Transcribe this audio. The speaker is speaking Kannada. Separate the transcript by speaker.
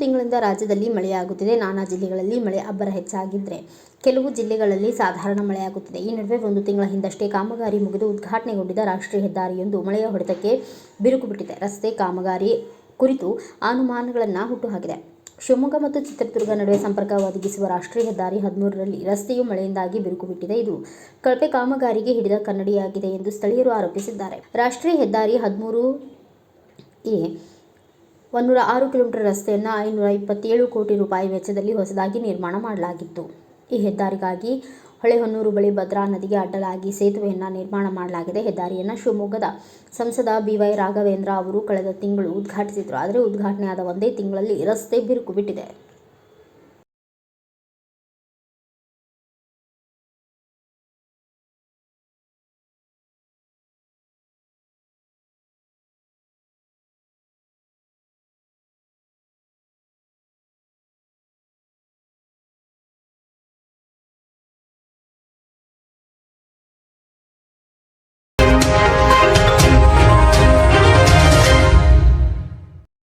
Speaker 1: ದಿನಗಳಿಂದ ರಾಜ್ಯದಲ್ಲಿ ಮಳೆಯಾಗುತ್ತಿದೆ. ನಾನಾ ಜಿಲ್ಲೆಗಳಲ್ಲಿ ಮಳೆ ಅಬ್ಬರ ಹೆಚ್ಚಾಗಿದ್ದರೆ ಕೆಲವು ಜಿಲ್ಲೆಗಳಲ್ಲಿ ಸಾಧಾರಣ ಮಳೆಯಾಗುತ್ತಿದೆ. ಈ ನಡುವೆ ಒಂದು ತಿಂಗಳ ಹಿಂದಷ್ಟೇ ಕಾಮಗಾರಿ ಮುಗಿದು ಉದ್ಘಾಟನೆಗೊಂಡಿದ್ದ ರಾಷ್ಟ್ರೀಯ ಹೆದ್ದಾರಿಯೊಂದು ಮಳೆಯ ಹೊಡೆತಕ್ಕೆ ಬಿರುಕು ಬಿಟ್ಟಿದೆ. ರಸ್ತೆ ಕಾಮಗಾರಿ ಕುರಿತು ಅನುಮಾನಗಳನ್ನು ಹುಟ್ಟುಹಾಕಿದೆ. ಶಿವಮೊಗ್ಗ ಮತ್ತು ಚಿತ್ರದುರ್ಗ ನಡುವೆ ಸಂಪರ್ಕ ಒದಗಿಸುವ ರಾಷ್ಟ್ರೀಯ ಹೆದ್ದಾರಿ ಹದಿಮೂರರಲ್ಲಿ ರಸ್ತೆಯು ಮಳೆಯಿಂದಾಗಿ ಬಿರುಕು ಬಿಟ್ಟಿದೆ. ಇದು ಕಳಪೆ ಕಾಮಗಾರಿಗೆ ಹಿಡಿದ ಕನ್ನಡಿಯಾಗಿದೆ ಎಂದು ಸ್ಥಳೀಯರು ಆರೋಪಿಸಿದ್ದಾರೆ. ರಾಷ್ಟ್ರೀಯ ಹೆದ್ದಾರಿ ಹದಿಮೂರು ಎ ಒಂದೂರ ಆರು ಕಿಲೋಮೀಟರ್ ರಸ್ತೆಯನ್ನು ಐನೂರ ಇಪ್ಪತ್ತೇಳು ಕೋಟಿ ರೂಪಾಯಿ ವೆಚ್ಚದಲ್ಲಿ ಹೊಸದಾಗಿ ನಿರ್ಮಾಣ ಮಾಡಲಾಗಿತ್ತು. ಈ ಹೆದ್ದಾರಿಗಾಗಿ ಹೊಳೆಹೊನ್ನೂರು ಬಳಿ ಭದ್ರಾ ನದಿಗೆ ಅಡ್ಡಲಾಗಿ ಸೇತುವೆಯನ್ನು ನಿರ್ಮಾಣ ಮಾಡಲಾಗಿದೆ. ಹೆದ್ದಾರಿಯನ್ನು ಶಿವಮೊಗ್ಗದ ಸಂಸದ ಬಿವೈ ರಾಘವೇಂದ್ರ ಅವರು ಕಳೆದ ತಿಂಗಳು ಉದ್ಘಾಟಿಸಿದರು. ಆದರೆ ಉದ್ಘಾಟನೆಯಾದ ಒಂದೇ ತಿಂಗಳಲ್ಲಿ ರಸ್ತೆ ಬಿರುಕು ಬಿಟ್ಟಿದೆ.